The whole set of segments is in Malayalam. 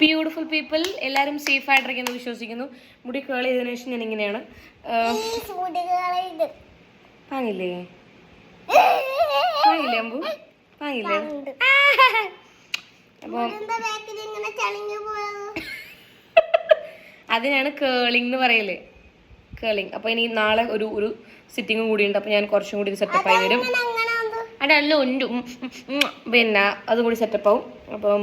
ബ്യൂട്ടിഫുൾ പീപ്പിൾ എല്ലാവരും സേഫ് ആയിട്ടിരിക്കുന്നു വിശ്വസിക്കുന്നു. മുടി കേൾ ചെയ്തതിനു ശേഷം ഞാൻ ഇങ്ങനെയാണ്. വാങ്ങില്ലേ വാങ്ങില്ലേ അമ്പു? വാങ്ങില്ലേ അതിനാണ് കേളിംഗ് എന്ന് പറയൽ. കേളിംഗ് അപ്പോൾ ഇനി നാളെ ഒരു ഒരു സിറ്റിങ്ങും കൂടി ഉണ്ട് അപ്പോൾ ഞാൻ കുറച്ചും കൂടി സെറ്റപ്പ് ആയി വരും. അല്ല ഉണ്ട്. അതല്ല. പിന്നെ അതും കൂടി സെറ്റപ്പ് ആവും. അപ്പം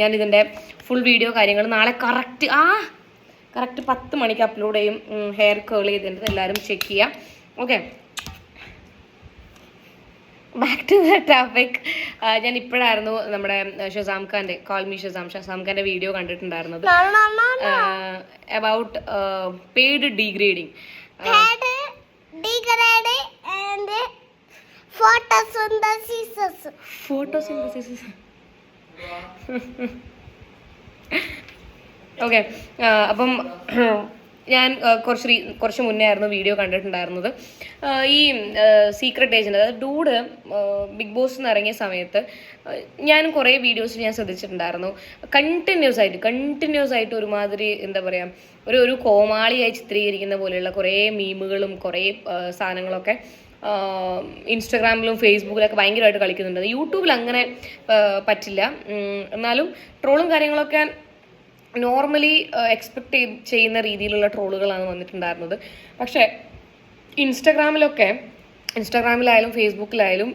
ഞാനിതിന്റെ ഫുൾ വീഡിയോ കാര്യങ്ങൾ നാളെ കറക്റ്റ് ആ കറക്റ്റ് പത്ത് മണിക്ക് അപ്ലോഡ് ചെയ്യും. ഹെയർ കേൾ ചെയ്തിട്ട് എല്ലാവരും ചെക്ക് ചെയ്യാം. Okay back to the topic ഞാൻ ഇപ്പോഴായിരുന്നു നമ്മുടെ ഷസാം ഖാന്റെ കോൾ മീ ഷസാം ഷസാം ഖാന്റെ video കണ്ടിട്ടുണ്ടായിരുന്നത്. About paid degrading photosynthesis. Photosynthesis okay അപ്പം ഞാൻ കുറച്ച് കുറച്ച് മുന്നേ ആയിരുന്നു വീഡിയോ കണ്ടിട്ടുണ്ടായിരുന്നത്. ഈ സീക്രട്ട് ഏജന്റ് അതായത് ഡൂഡ് ബിഗ് ബോസ് എന്ന് ഇറങ്ങിയ സമയത്ത് ഞാൻ കുറേ വീഡിയോസ് ഞാൻ ശ്രദ്ധിച്ചിട്ടുണ്ടായിരുന്നു. കണ്ടിന്യൂസ് ആയിട്ട് കണ്ടിന്യൂസ് ആയിട്ട് ഒരുമാതിരി എന്താ പറയുക ഒരു ഒരു കോമാളിയായി ചിത്രീകരിക്കുന്ന പോലെയുള്ള കുറേ മീമുകളും കുറേ സാധനങ്ങളൊക്കെ ഇൻസ്റ്റഗ്രാമിലും ഫേസ്ബുക്കിലൊക്കെ ഭയങ്കരമായിട്ട് കളിക്കുന്നുണ്ട്. യൂട്യൂബിൽ അങ്ങനെ പറ്റില്ല. എന്നാലും ട്രോളും കാര്യങ്ങളൊക്കെ നോർമലി എക്സ്പെക്ട് ചെയ്യുന്ന രീതിയിലുള്ള ട്രോളുകളാണ് വന്നിട്ടുണ്ടായിരുന്നത്. പക്ഷേ ഇൻസ്റ്റഗ്രാമിലൊക്കെ ഇൻസ്റ്റഗ്രാമിലായാലും ഫേസ്ബുക്കിലായാലും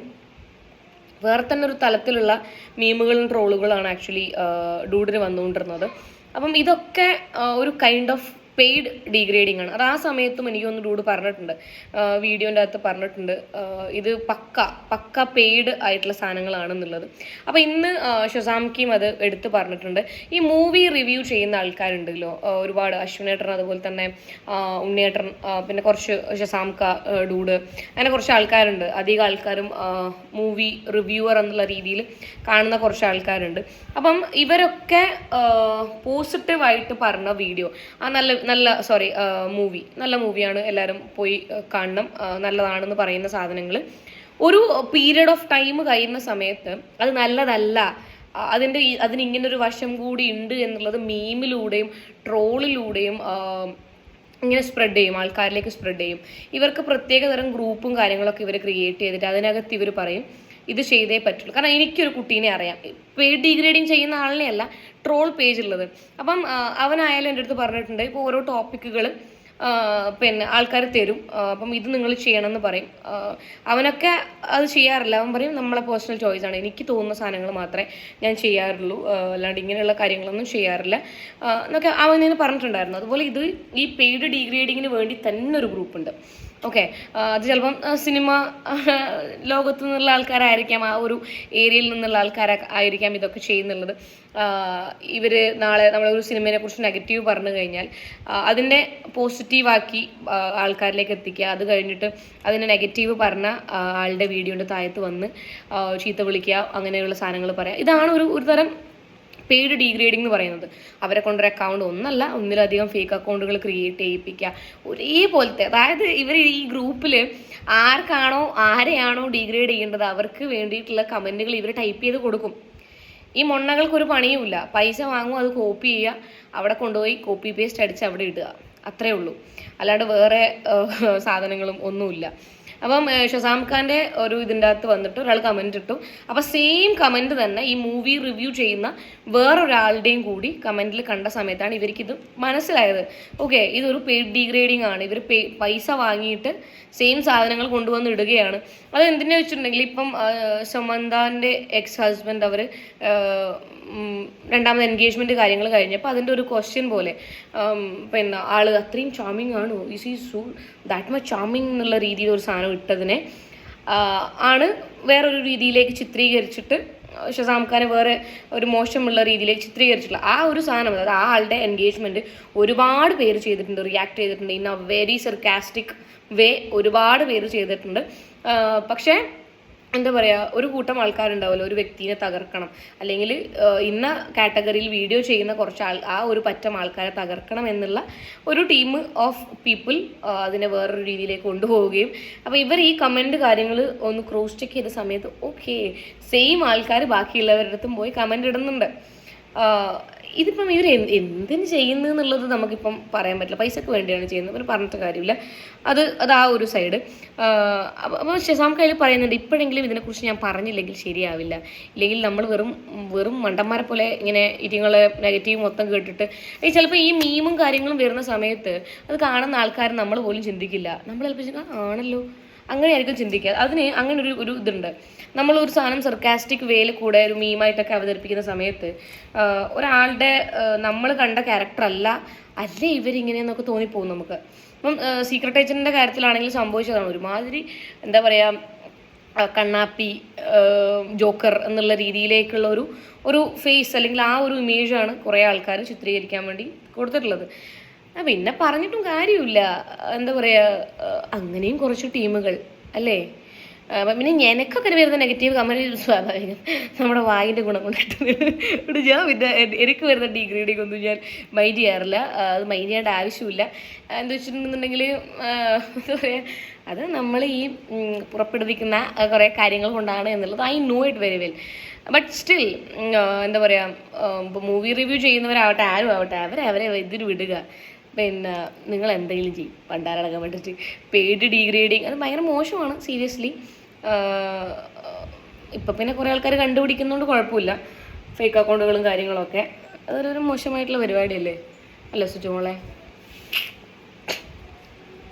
വേറെ തന്നെ ഒരു തലത്തിലുള്ള മീമുകളും ട്രോളുകളാണ് ആക്ച്വലി ഡൂഡിന് വന്നുകൊണ്ടിരുന്നത്. അപ്പം ഇതൊക്കെ ഒരു കൈൻഡ് ഓഫ് പെയ്ഡ് ഡീഗ്രേഡിംഗ് ആണ്. അത് ആ സമയത്തും എനിക്കൊന്ന് ഡൂഡ് പറഞ്ഞിട്ടുണ്ട്. വീഡിയോന്റെ അകത്ത് പറഞ്ഞിട്ടുണ്ട്. ഇത് പക്ക പക്ക പെയ്ഡ് ആയിട്ടുള്ള സാധനങ്ങളാണെന്നുള്ളത്. അപ്പോൾ ഇന്ന് ഷൊസാംകിയും അത് എടുത്ത് പറഞ്ഞിട്ടുണ്ട്. ഈ മൂവി റിവ്യൂ ചെയ്യുന്ന ആൾക്കാരുണ്ടല്ലോ ഒരുപാട് അശ്വിനേട്ടൻ അതുപോലെ തന്നെ ഉണ്ണിയേട്ടൻ പിന്നെ കുറച്ച് ഷസാംക്ക ഡൂഡ് അങ്ങനെ കുറച്ച് ആൾക്കാരുണ്ട്. അധികം ആൾക്കാരും മൂവി റിവ്യൂവർ എന്നുള്ള രീതിയിൽ കാണുന്ന കുറച്ച് ആൾക്കാരുണ്ട്. അപ്പം ഇവരൊക്കെ പോസിറ്റീവായിട്ട് പറഞ്ഞ വീഡിയോ ആ നല്ല നല്ല സോറി മൂവി നല്ല മൂവിയാണ് എല്ലാവരും പോയി കാണണം. നല്ലതാണെന്ന് പറയുന്ന സാധനങ്ങൾ ഒരു പീരീഡ് ഓഫ് ടൈം കഴിയുന്ന സമയത്ത് അത് നല്ലതല്ല. അതിന്റെ അതിനിങ്ങനൊരു വശം കൂടി ഉണ്ട് എന്നുള്ളത് മീമിലൂടെയും ട്രോളിലൂടെയും ഇങ്ങനെ സ്പ്രെഡ് ചെയ്യും. ആൾക്കാരിലേക്ക് സ്പ്രെഡ് ചെയ്യും. ഇവർക്ക് പ്രത്യേക തരം ഗ്രൂപ്പും കാര്യങ്ങളൊക്കെ ഇവർ ക്രിയേറ്റ് ചെയ്തിട്ട് അതിനകത്ത് ഇവർ പറയും ഇത് ചെയ്തേ പറ്റുള്ളൂ. കാരണം എനിക്കൊരു കുട്ടീനെ അറിയാം. പേഡ് ഡീഗ്രേഡിങ് ചെയ്യുന്ന ആളിനെയല്ല ട്രോൾ പേജ് ഉള്ളത്. അപ്പം അവനായാലും എന്റെ അടുത്ത് പറഞ്ഞിട്ടുണ്ട് ഇപ്പോൾ ഓരോ ടോപ്പിക്കുകൾ പിന്നെ ആൾക്കാർ തരും. അപ്പം ഇത് നിങ്ങൾ ചെയ്യണം എന്ന് പറയും അവനൊക്കെ അത് ചെയ്യാറില്ല. അവൻ പറയും നമ്മളെ പേഴ്സണൽ ചോയ്സ് ആണ്. എനിക്ക് തോന്നുന്ന സാധനങ്ങൾ മാത്രമേ ഞാൻ ചെയ്യാറുള്ളൂ. അല്ലാണ്ട് ഇങ്ങനെയുള്ള കാര്യങ്ങളൊന്നും ചെയ്യാറില്ല. എന്നൊക്കെ അവൻ ഇങ്ങനെ പറഞ്ഞിട്ടുണ്ടായിരുന്നു. അതുപോലെ ഇത് ഈ പെയ്ഡ് ഡീഗ്രേഡിങ്ങിന് വേണ്ടി തന്നെ ഒരു ഗ്രൂപ്പ് ഉണ്ട്. ഓക്കെ അത് ചിലപ്പം സിനിമ ലോകത്തു നിന്നുള്ള ആൾക്കാരായിരിക്കാം. ആ ഒരു ഏരിയയിൽ നിന്നുള്ള ആൾക്കാരെ ആയിരിക്കാം ഇതൊക്കെ ചെയ്യുന്നുള്ളത്. ഇവർ നാളെ നമ്മളൊരു സിനിമയെ കുറിച്ച് നെഗറ്റീവ് പറഞ്ഞു കഴിഞ്ഞാൽ അതിന്റെ അതിനെ പോസിറ്റീവാക്കി ആൾക്കാരിലേക്ക് എത്തിക്കുക. അത് കഴിഞ്ഞിട്ട് അതിനെ നെഗറ്റീവ് പറഞ്ഞ ആളുടെ വീഡിയോന്റെ താഴത്ത് വന്ന് ചീത്ത വിളിക്കുക അങ്ങനെയുള്ള സാധനങ്ങൾ പറയാം. ഇതാണ് ഒരു ഒരു തരം പെയ്ഡ് ഡീഗ്രേഡിംഗ് എന്ന് പറയുന്നത്. അവരെ കൊണ്ടൊരു അക്കൗണ്ട് ഒന്നല്ല ഒന്നിലധികം ഫേക്ക് അക്കൗണ്ടുകൾ ക്രിയേറ്റ് ചെയ്യിപ്പിക്കുക. ഒരേപോലത്തെ അതായത് ഇവർ ഈ ഗ്രൂപ്പിൽ ആർക്കാണോ ആരെയാണോ ഡീഗ്രേഡ് ചെയ്യേണ്ടത് അവർക്ക് വേണ്ടിയിട്ടുള്ള കമന്റുകൾ ഇവർ ടൈപ്പ് ചെയ്ത് കൊടുക്കും. ഈ മൊണ്ണകൾക്കൊരു പണിയുമില്ല. പൈസ വാങ്ങും അത് കോപ്പി ചെയ്യുക അവിടെ കൊണ്ടുപോയി കോപ്പി പേസ്റ്റ് അടിച്ച് അവിടെ ഇടുക. അത്രേ ഉള്ളൂ. അല്ലാണ്ട് വേറെ സാധനങ്ങളും ഒന്നുമില്ല. അപ്പം ഷസാം ഖാന്റെ ഒരു ഇതിന്റെ അകത്ത് വന്നിട്ട് ഒരാൾ കമന്റ് ഇട്ടു. അപ്പം സെയിം കമന്റ് തന്നെ ഈ മൂവി റിവ്യൂ ചെയ്യുന്ന വേറൊരാളുടെയും കൂടി കമന്റിൽ കണ്ട സമയത്താണ് ഇവർക്കിത് മനസ്സിലായത്. ഓക്കെ ഇതൊരു പെയ്ഡ് ഡീഗ്രേഡിംഗ് ആണ്. ഇവർ പൈസ വാങ്ങിയിട്ട് സെയിം സാധനങ്ങൾ കൊണ്ടുവന്ന് ഇടുകയാണ്. അത് എന്തിനാ വെച്ചിട്ടുണ്ടെങ്കിൽ ഇപ്പം സമന്താന്റെ എക്സ് ഹസ്ബൻഡ് അവർ രണ്ടാമത് എൻഗേജ്മെന്റ് കാര്യങ്ങൾ കഴിഞ്ഞപ്പോൾ അതിന്റെ ഒരു ക്വസ്റ്റ്യൻ പോലെ പിന്നെ ആൾ അത്രയും ചാമിങ് ആണോ? ഇസ് ഈ സൂ ദാറ്റ് മച്ച് ചാമിങ് എന്നുള്ള രീതിയിൽ ഒരു സാധനം ഇട്ടതിനെ. ആണ് വേറൊരു രീതിയിലേക്ക് ചിത്രീകരിച്ചിട്ട് ഷസാം ഖാനെ വേറെ ഒരു മോശമുള്ള രീതിയിലേക്ക് ചിത്രീകരിച്ചിട്ടുള്ള ആ ഒരു സാധനം അതായത് ആ ആളുടെ എൻഗേജ്മെന്റ് ഒരുപാട് പേര് ചെയ്തിട്ടുണ്ട് റിയാക്ട് ചെയ്തിട്ടുണ്ട്. In a very sarcastic way ഒരുപാട് പേര് ചെയ്തിട്ടുണ്ട്. പക്ഷേ എന്താ പറയുക ഒരു കൂട്ടം ആൾക്കാരുണ്ടാവുമല്ലോ ഒരു വ്യക്തിയെ തകർക്കണം. അല്ലെങ്കിൽ ഇന്ന കാറ്റഗറിയിൽ വീഡിയോ ചെയ്യുന്ന കുറച്ച് ആൾ ആ ഒരു പറ്റം ആൾക്കാരെ തകർക്കണം എന്നുള്ള ഒരു ടീം ഓഫ് പീപ്പിൾ അതിനെ വേറൊരു രീതിയിലേക്ക് കൊണ്ടുപോവുകയും അപ്പോൾ ഇവർ ഈ കമന്റ് കാര്യങ്ങൾ ഒന്ന് ക്രോസ് ചെക്ക് ചെയ്ത സമയത്ത് ഓക്കെ സെയിം ആൾക്കാർ ബാക്കിയുള്ളവരുടെ അടുത്തും പോയി കമന്റ് ഇടുന്നുണ്ട്. ഇതിപ്പം ഇവർ എന്തിന് ചെയ്യുന്നു എന്നുള്ളത് നമുക്കിപ്പം പറയാൻ പറ്റില്ല. പൈസക്ക് വേണ്ടിയാണ് ചെയ്യുന്നത്. അവർ പറഞ്ഞിട്ട് കാര്യമില്ല. അത് അത് ആ ഒരു സൈഡ്. അപ്പോൾ ഷെസാം കയ്യിൽ പറയുന്നുണ്ട് ഇപ്പോഴെങ്കിലും ഇതിനെക്കുറിച്ച് ഞാൻ പറഞ്ഞില്ലെങ്കിൽ ശരിയാവില്ല. ഇല്ലെങ്കിൽ നമ്മൾ വെറും വെറും മണ്ടന്മാരെ പോലെ ഇങ്ങനെ ഇതിങ്ങളെ നെഗറ്റീവ് മൊത്തം കേട്ടിട്ട് ഈ ചിലപ്പോൾ ഈ മീമും കാര്യങ്ങളും വരുന്ന സമയത്ത് അത് കാണുന്ന ആൾക്കാർ നമ്മൾ പോലും ചിന്തിക്കില്ല. നമ്മൾ ചിലപ്പോൾ ആണല്ലോ. അങ്ങനെയായിരിക്കും ചിന്തിക്കുക. അതിന് അങ്ങനെ ഒരു ഒരു ഇതുണ്ട്. നമ്മളൊരു സാധനം സർക്കാസ്റ്റിക് വേയിൽ കൂടെ ഒരു മീമായിട്ടൊക്കെ അവതരിപ്പിക്കുന്ന സമയത്ത് ഒരാളുടെ നമ്മൾ കണ്ട ക്യാരക്ടർ അല്ല അല്ലേ ഇവരിങ്ങനെയെന്നൊക്കെ തോന്നിപ്പോകും നമുക്ക്. അപ്പം സീക്രട്ട് ഏജന്റിന്റെ കാര്യത്തിലാണെങ്കിൽ സംഭവിച്ചതാണ്. ഒരുമാതിരി എന്താ പറയുക കണ്ണാപ്പി ജോക്കർ എന്നുള്ള രീതിയിലേക്കുള്ള ഒരു ഒരു ഫേസ് അല്ലെങ്കിൽ ആ ഒരു ഇമേജാണ് കുറേ ആൾക്കാർ ചിത്രീകരിക്കാൻ വേണ്ടി കൊടുത്തിട്ടുള്ളത്. പിന്നെ പറഞ്ഞിട്ടും കാര്യമില്ല. എന്താ പറയുക അങ്ങനെയും കുറച്ച് ടീമുകൾ അല്ലേ? പിന്നെ എനിക്കൊക്കെ വരുന്ന നെഗറ്റീവ് കമന്റ് സ്വാഭാവികം നമ്മുടെ വായിന്റെ ഗുണം കൊണ്ടിട്ട് ഞാൻ പിന്നെ എനിക്ക് വരുന്ന ഡീഗ്രേഡിങ് ഒന്നും ഞാൻ മൈൻഡ് ചെയ്യാറില്ല. അത് മൈൻഡ് ചെയ്യേണ്ട ആവശ്യമില്ല. എന്താ വെച്ചിട്ടുണ്ടെന്നുണ്ടെങ്കിൽ എന്താ പറയുക അത് നമ്മൾ ഈ പുറപ്പെടുവിക്കുന്ന കുറേ കാര്യങ്ങൾ കൊണ്ടാണ് എന്നുള്ളത് I know it very well. But still എന്താ പറയുക മൂവി റിവ്യൂ ചെയ്യുന്നവരാവട്ടെ ആരും ആവട്ടെ അവരെ അവരെ ഇതിന് വിടുക. പിന്നെ നിങ്ങൾ എന്തെങ്കിലും ചെയ്യും. പണ്ടാരടങ്ങാൻ വേണ്ടിയിട്ട് പെയ്ഡ് ഡീഗ്രേഡിങ് അത് ഭയങ്കര മോശമാണ് സീരിയസ്ലി ഇപ്പം പിന്നെ കുറേ ആൾക്കാർ കണ്ടുപിടിക്കുന്നതുകൊണ്ട് കുഴപ്പമില്ല. ഫേക്ക് അക്കൗണ്ടുകളും കാര്യങ്ങളൊക്കെ. അതൊരു മോശമായിട്ടുള്ള പരിപാടിയല്ലേ? അല്ലേ സുജുമോളെ